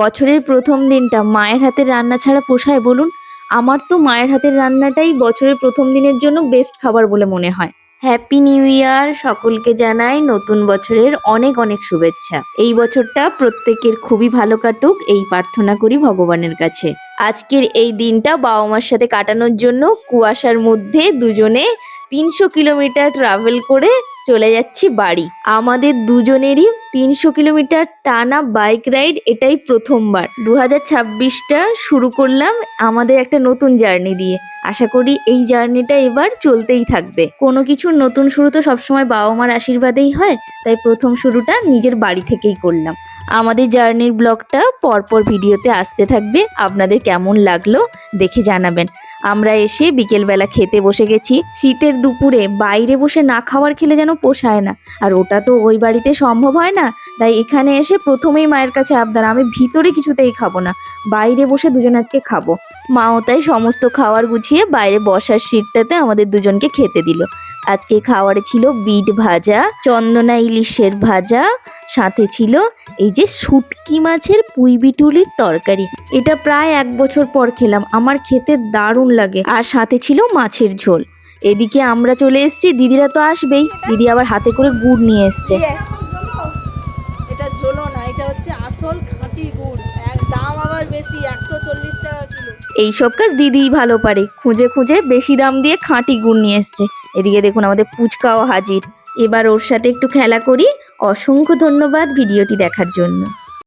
বছরের প্রথম দিনটা মায়ের হাতের রান্না ছাড়া পোষায় বলুন? আমার তো মায়ের হাতের রান্নাটাই বছরের প্রথম দিনের জন্য বেস্ট খাবার বলে মনে হয়। হ্যাপি নিউ ইয়ার সকলকে জানাই নতুন বছরের অনেক অনেক শুভেচ্ছা। এই বছরটা প্রত্যেকের খুবই ভালো কাটুক, এই প্রার্থনা করি ভগবানের কাছে। আজকের এই দিনটা বাবা মার সাথে কাটানোর জন্য কুয়াশার মধ্যে দুজনে তিনশো কিলোমিটার ট্রাভেল করে চলে যাচ্ছি বাড়ি। আমাদের দুজনেরই তিনশো কিলোমিটার টানা বাইক রাইড এটাই প্রথমবার। দু হাজার ছাব্বিশটা শুরু করলাম আমাদের একটা নতুন জার্নি দিয়ে। আশা করি এই জার্নিটা এবার চলতেই থাকবে। কোনো কিছুর নতুন শুরু তো সবসময় বাবা মার আশীর্বাদেই হয়, তাই প্রথম শুরুটা নিজের বাড়ি থেকেই করলাম। আমাদের জার্নির ব্লগটা পরপর ভিডিওতে আসতে থাকবে। আপনাদের কেমন লাগল দেখে জানাবেন। আমরা এসে বিকেলবেলা খেতে বসে গেছি। শীতের দুপুরে বাইরে বসে না খাওয়ার খেলে যেন পোষায় না। আর ওটা তো ওই বাড়িতে সম্ভব হয় না। তাই এখানে এসে প্রথমেই মায়ের কাছে আবদার, আমি ভিতরে কিছুতেই খাব না। বাইরে বসে দুজন আজকে খাব। মাও তাই সমস্ত খাবার গুছিয়ে বাইরে বসার সিটটাতে আমাদের দুজনকে খেতে দিল। আজকে খাওয়ারে ছিল বিট ভাজা, চন্দনা ইলিশের ভাজা, সাথে ছিল এই যে শুটকি মাছের পুঁই বিটুলির তরকারি। এটা প্রায় এক বছর পর খেলাম, আমার খেতে দারুণ লাগে। আর সাথে ছিল মাছের ঝোল। এদিকে আমরা চলে এসেছি, দিদিরা তো আসবেই। দিদি আবার হাতে করে গুড় নিয়ে এসছে। এটা ঝোলো না, এটা হচ্ছে আসল খাঁটি গুড়। দাম আবার বেশি এই সব কাজ দিদিই ভালো পারে। খুঁজে খুঁজে বেশি দাম দিয়ে খাঁটি গুড় নিয়ে এসছে। এদিকে দেখুন আমাদের পুচকাও হাজির। এবার ওর সাথে একটু খেলা করি। অসংখ্য ধন্যবাদ ভিডিওটি দেখার জন্য।